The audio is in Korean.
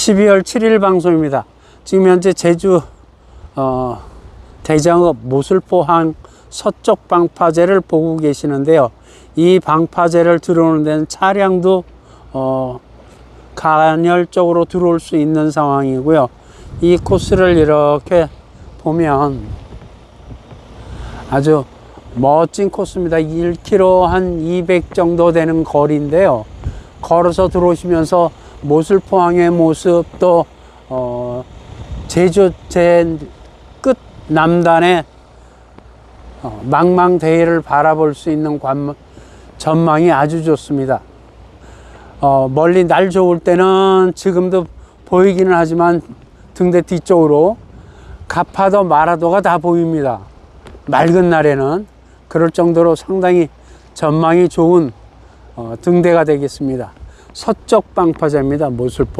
12월 7일 방송입니다. 지금 현재 제주 어, 대장읍 모슬포항 서쪽 방파제를 보고 계시는데요. 이 방파제를 들어오는 데는 차량도 어, 간헐적으로 들어올 수 있는 상황이고요. 이 코스를 이렇게 보면 아주 멋진 코스입니다. 1km 한 200 정도 되는 거리인데요. 걸어서 들어오시면서 모슬포항의 모습 또 어, 제주 제끝 남단의 어, 망망대해를 바라볼 수 있는 관 전망이 아주 좋습니다. 어, 멀리 날 좋을 때는 지금도 보이기는 하지만 등대 뒤쪽으로 가파도 마라도가 다 보입니다. 맑은 날에는 그럴 정도로 상당히 전망이 좋은 어, 등대가 되겠습니다. 서쪽 방파제입니다. 모슬포.